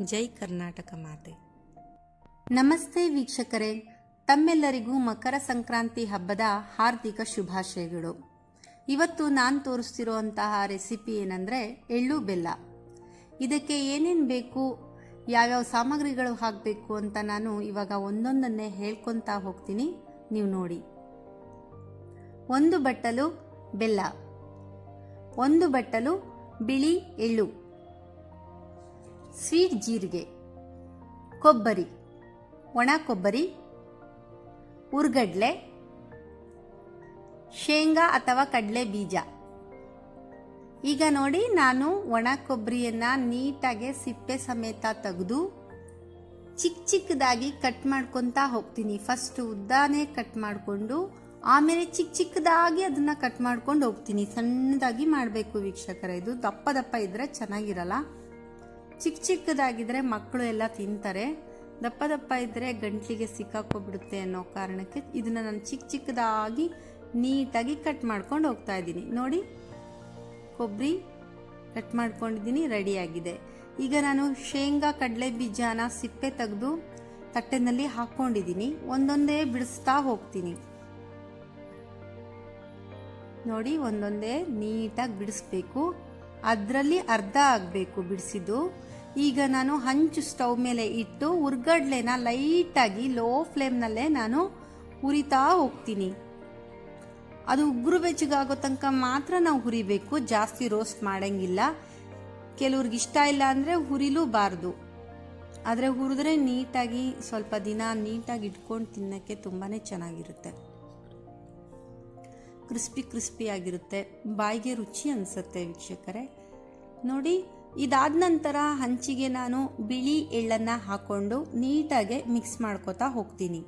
ಜೈ ಕರ್ನಾಟಕ ಮಾತೆ. ನಮಸ್ತೆ ವೀಕ್ಷಕರೇ, ತಮ್ಮೆಲ್ಲರಿಗೂ ಮಕರ ಸಂಕ್ರಾಂತಿ ಹಬ್ಬದ ಹಾರ್ದಿಕ ಶುಭಾಶಯಗಳು. ಇವತ್ತು ನಾನು ತೋರಿಸ್ತಿರುವಂತಹ ರೆಸಿಪಿ ಏನಂದರೆ ಎಳ್ಳು ಬೆಲ್ಲ. ಇದಕ್ಕೆ ಏನೇನು ಬೇಕು, ಯಾವ್ಯಾವ ಸಾಮಗ್ರಿಗಳು ಹಾಕಬೇಕು ಅಂತ ನಾನು ಇವಾಗ ಒಂದೊಂದನ್ನೇ ಹೇಳ್ಕೊತಾ ಹೋಗ್ತೀನಿ, ನೀವು ನೋಡಿ. ಒಂದು ಬಟ್ಟಲು ಬೆಲ್ಲ, ಒಂದು ಬಟ್ಟಲು ಬಿಳಿ ಎಳ್ಳು. ಸ್ವೀಟ್ ಜೀರಿಗೆ, ಕೊಬ್ಬರಿ, ಒಣ ಕೊಬ್ಬರಿ, ಉರ್ಗಡ್ಲೆ, ಶೇಂಗಾ ಅಥವಾ ಕಡಲೆ ಬೀಜ. ಈಗ ನೋಡಿ ನಾನು ಒಣ ಕೊಬ್ಬರಿಯನ್ನು ನೀಟಾಗಿ ಸಿಪ್ಪೆ ಸಮೇತ ತೆಗೆದು ಚಿಕ್ಕ ಚಿಕ್ಕದಾಗಿ ಕಟ್ ಮಾಡ್ಕೊತಾ ಹೋಗ್ತೀನಿ. ಫಸ್ಟ್ ಉದ್ದಾನೆ ಕಟ್ ಮಾಡಿಕೊಂಡು ಆಮೇಲೆ ಚಿಕ್ಕ ಚಿಕ್ಕದಾಗಿ ಅದನ್ನ ಕಟ್ ಮಾಡ್ಕೊಂಡು ಹೋಗ್ತೀನಿ. ಸಣ್ಣದಾಗಿ ಮಾಡಬೇಕು ವೀಕ್ಷಕರ. ಇದು ದಪ್ಪ ದಪ್ಪ ಇದ್ರೆ ಚೆನ್ನಾಗಿರಲ್ಲ. ಚಿಕ್ಕ ಚಿಕ್ಕದಾಗಿದ್ದರೆ ಮಕ್ಕಳು ಎಲ್ಲ ತಿಂತಾರೆ. ದಪ್ಪ ದಪ್ಪ ಇದ್ದರೆ ಗಂಟ್ಲಿಗೆ ಸಿಕ್ಕಾಕೊಬಿಡುತ್ತೆ ಅನ್ನೋ ಕಾರಣಕ್ಕೆ ಇದನ್ನು ನಾನು ಚಿಕ್ಕ ಚಿಕ್ಕದಾಗಿ ನೀಟಾಗಿ ಕಟ್ ಮಾಡ್ಕೊಂಡು ಹೋಗ್ತಾ ಇದ್ದೀನಿ. ನೋಡಿ, ಕೊಬ್ಬರಿ ಕಟ್ ಮಾಡ್ಕೊಂಡಿದ್ದೀನಿ ರೆಡಿಯಾಗಿದೆ ಈಗ ನಾನು ಶೇಂಗಾ, ಕಡಲೆ ಬೀಜನ ಸಿಪ್ಪೆ ತೆಗೆದು ತಟ್ಟೆನಲ್ಲಿ ಹಾಕ್ಕೊಂಡಿದ್ದೀನಿ. ಒಂದೊಂದೇ ಬಿಡಿಸ್ತಾ ಹೋಗ್ತೀನಿ. ನೋಡಿ, ಒಂದೊಂದೇ ನೀಟಾಗಿ ಬಿಡಿಸ್ಬೇಕು. ಅದರಲ್ಲಿ ಅರ್ಧ ಆಗಬೇಕು ಬಿಡಿಸಿದ್ದು. ಈಗ ನಾನು ಹಂಚು ಸ್ಟವ್ ಮೇಲೆ ಇಟ್ಟು ಉರ್ಗಡ್ಲೆನ ಲೈಟಾಗಿ ಲೋ ಫ್ಲೇಮ್ನಲ್ಲೇ ನಾನು ಹುರಿತಾ ಹೋಗ್ತೀನಿ. ಅದು ಉಗುರು ಬೆಚ್ಚಗಾಗೋ ತನಕ ಮಾತ್ರ ನಾವು ಹುರಿಬೇಕು. ಜಾಸ್ತಿ ರೋಸ್ಟ್ ಮಾಡಂಗಿಲ್ಲ. ಕೆಲವ್ರಿಗೆ ಇಷ್ಟ ಇಲ್ಲ ಅಂದರೆ ಹುರಿಲೂಬಾರ್ದು. ಆದರೆ ಹುರಿದ್ರೆ ನೀಟಾಗಿ ಸ್ವಲ್ಪ ದಿನ ನೀಟಾಗಿ ಇಟ್ಕೊಂಡು ತಿನ್ನೋಕ್ಕೆ ತುಂಬಾ ಚೆನ್ನಾಗಿರುತ್ತೆ. ಕ್ರಿಸ್ಪಿ ಕ್ರಿಸ್ಪಿ ಆಗಿರುತ್ತೆ. ಬಾಯಿಗೆ ರುಚಿ ಅನಿಸುತ್ತೆ ವೀಕ್ಷಕರೇ. ನೋಡಿ ಇದಾದ ನಂತರ ಹಂಚಿಗೆ ನಾನು ಬಿಳಿ ಎಳ್ಳನ್ನು ಹಾಕೊಂಡು ನೀಟಾಗಿ ಮಿಕ್ಸ್ ಮಾಡ್ಕೋತಾ ಹೋಗ್ತೀನಿ.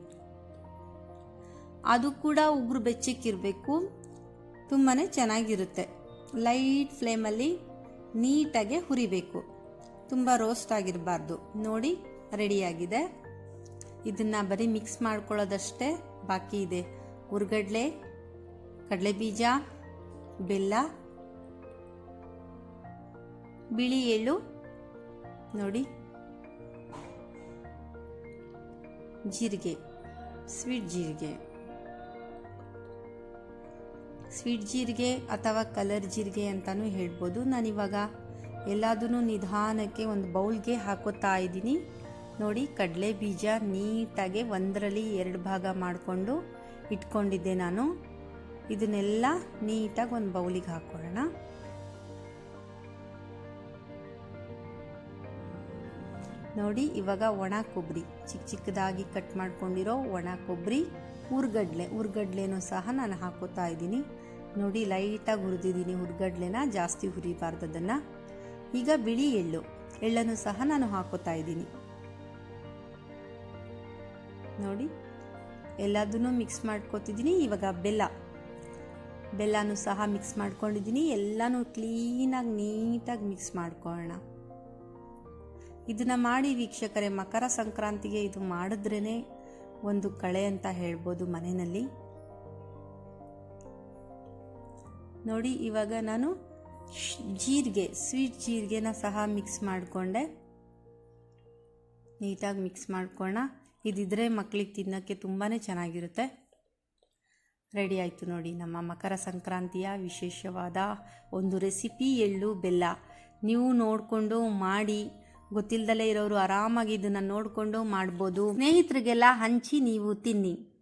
ಅದು ಕೂಡ ಉಗುರು ಬೆಚ್ಚಕ್ಕಿರಬೇಕು ತುಂಬಾ ಚೆನ್ನಾಗಿರುತ್ತೆ. ಲೈಟ್ ಫ್ಲೇಮಲ್ಲಿ ನೀಟಾಗೆ ಹುರಿಬೇಕು. ತುಂಬ ರೋಸ್ಟ್ ಆಗಿರಬಾರ್ದು. ನೋಡಿ, ರೆಡಿಯಾಗಿದೆ. ಇದನ್ನು ಬರೀ ಮಿಕ್ಸ್ ಮಾಡ್ಕೊಳ್ಳೋದಷ್ಟೇ ಬಾಕಿ ಇದೆ. ಉರ್ಗಡ್ಲೆ ಕಡಲೆ ಬೀಜ ಬೆಲ್ಲ ಬಿಳಿ ಎಳ್ಳು. ನೋಡಿ. ಜೀರಿಗೆ. ಸ್ವೀಟ್ ಜೀರಿಗೆ. ಸ್ವೀಟ್ ಜೀರಿಗೆ ಅಥವಾ ಕಲರ್ ಜೀರಿಗೆ ಅಂತಲೂ ಹೇಳ್ಬೋದು. ಇವಾಗ ಎಲ್ಲದೂ ನಿಧಾನಕ್ಕೆ ಒಂದು ಬೌಲ್ಗೆ ಹಾಕೋತಾ ಇದ್ದೀನಿ. ನೋಡಿ, ಕಡಲೆ ಬೀಜ ನೀಟಾಗಿ ಒಂದರಲ್ಲಿ ಎರಡು ಭಾಗ ಮಾಡಿಕೊಂಡು ಇಟ್ಕೊಂಡಿದ್ದೆ ನಾನು. ಇದನ್ನೆಲ್ಲ ನೀಟಾಗಿ ಒಂದು ಬೌಲಿಗೆ ಹಾಕೊಳ್ಳೋಣ ನೋಡಿ, ಇವಾಗ ಒಣ ಕೊಬ್ಬರಿ ಚಿಕ್ಕ ಚಿಕ್ಕದಾಗಿ ಕಟ್ ಮಾಡ್ಕೊಂಡಿರೋ ಒಣ ಕೊಬ್ಬರಿ ಹುರ್ಗಡ್ಲೆ ಹುರ್ಗಡ್ಲೆನೂ ಸಹ ನಾನು ಹಾಕೋತಾ ಇದ್ದೀನಿ. ನೋಡಿ, ಲೈಟಾಗಿ ಹುರಿದಿದ್ದೀನಿ ಹುರ್ಗಡ್ಲೆನ ಜಾಸ್ತಿ ಹುರಿಬಾರ್ದು ಅದನ್ನು ಈಗ ಬಿಳಿ ಎಳ್ಳು. ಎಳ್ಳನ್ನು ಸಹ ನಾನು ಹಾಕೋತಾ ಇದ್ದೀನಿ. ನೋಡಿ, ಎಲ್ಲದನ್ನು ಮಿಕ್ಸ್ ಮಾಡ್ಕೋತಿದ್ದೀನಿ. ಇವಾಗ ಬೆಲ್ಲ. ಬೆಲ್ಲನೂ ಸಹ ಮಿಕ್ಸ್ ಮಾಡ್ಕೊಂಡಿದ್ದೀನಿ. ಎಲ್ಲನೂ ಕ್ಲೀನಾಗಿ ನೀಟಾಗಿ ಮಿಕ್ಸ್ ಮಾಡ್ಕೊಳ್ಳೋಣ. ಇದನ್ನು ಮಾಡಿ ವೀಕ್ಷಕರೇ, ಮಕರ ಸಂಕ್ರಾಂತಿಗೆ ಇದು ಮಾಡಿದ್ರೇ ಒಂದು ಕಳೆ ಅಂತ ಹೇಳ್ಬೋದು ಮನೆಯಲ್ಲಿ. ನೋಡಿ, ಇವಾಗ ನಾನು ಜೀರಿಗೆ, ಸ್ವೀಟ್ ಜೀರಿಗೆನ ಸಹ ಮಿಕ್ಸ್ ಮಾಡಿಕೊಂಡೆ. ನೀಟಾಗಿ ಮಿಕ್ಸ್ ಮಾಡ್ಕೊಳ್ಳೋಣ ಇದಿದ್ರೆ ಮಕ್ಕಳಿಗೆ ತಿನ್ನೋಕ್ಕೆ ತುಂಬಾ ಚೆನ್ನಾಗಿರುತ್ತೆ. ರೆಡಿ ಆಯಿತು ನೋಡಿ, ನಮ್ಮ ಮಕರ ಸಂಕ್ರಾಂತಿಯ ವಿಶೇಷವಾದ ಒಂದು ರೆಸಿಪಿ ಎಳ್ಳು ಬೆಲ್ಲ. ನೀವು ನೋಡಿಕೊಂಡು ಮಾಡಿ ಗೊತ್ತಿಲ್ಲದಲೇ ಇರೋರು ಆರಾಮಾಗಿ ಇದನ್ನು ನೋಡಿಕೊಂಡು ಮಾಡ್ಬೋದು. ಸ್ನೇಹಿತರಿಗೆಲ್ಲ ಹಂಚಿ ನೀವು ತಿನ್ನಿ.